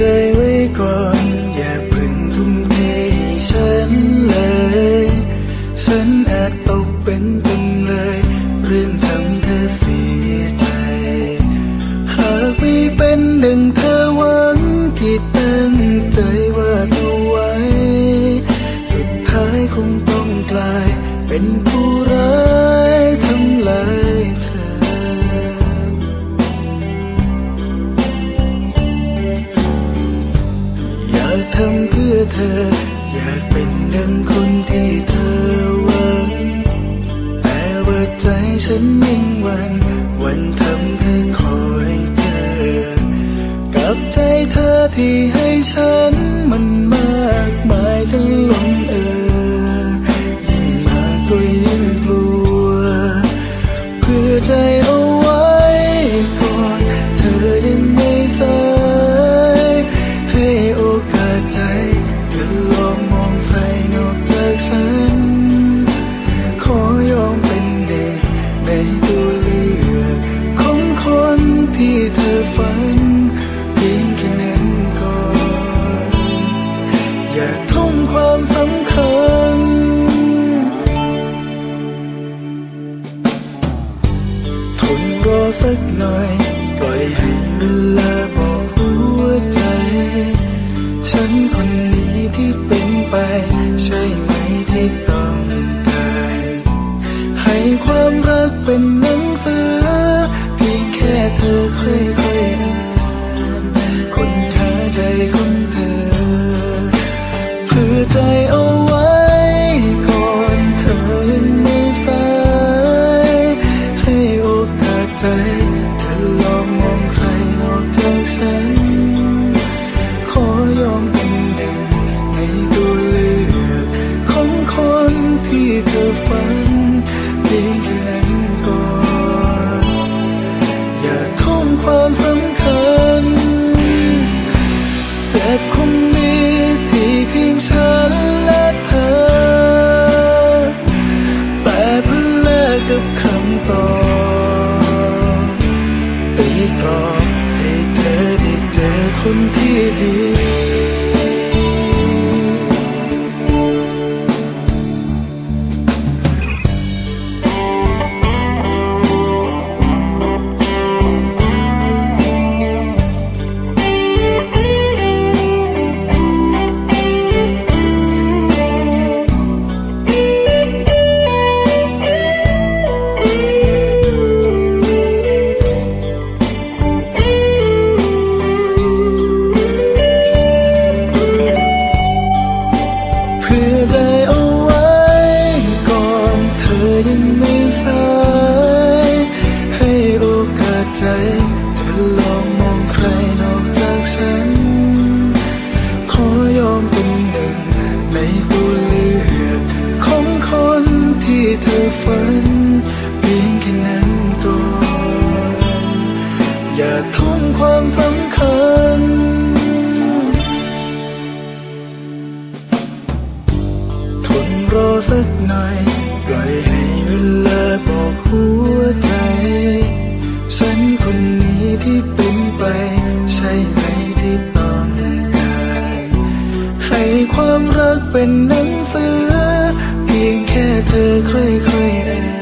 จไว้ก่อน อย่าเพิ่งทุ่มเทฉันเลย ฉันอาจตกเป็นจำเลย เรื่องทำเธอเสียใจ หากไม่เป็นดังเธอหวังที่ตั้งใจวาดเอาไว้ สุดท้ายคงต้องกลาย เป็นผู้ร้ายทำลาย เพื่อเธอ อยากเป็นดังคนที่เธอหวังแต่ว่าใจฉันยังวัน วันทำเธอคอยเธอกับใจเธอที่ให้ฉันมันมากมายจนล้นเออยิ่งมากก็ยิ่งกลัวเพื่อใจ รักเป็นหนังสือเพียงแค่เธอค่อยๆอ่านค้นหาใจของเธอเพื่อใจเอา บคงมีที่เพียงฉันและเธอ แต่เพื่อแลกกับคำตอบตีกรอบให้เธอได้เจอคนที่ดี ใจ เธอลองมองใครนอกจากฉัน ขอยอมเป็นหนึ่ง ในตัวเลือกของคนที่เธอฝันเพียงแค่นั้นก่อนอย่าทุ่มความสำคัญทนรอสักหน่อย ความรักเป็นหนังสือ เพียงแค่เธอค่อยๆอ่าน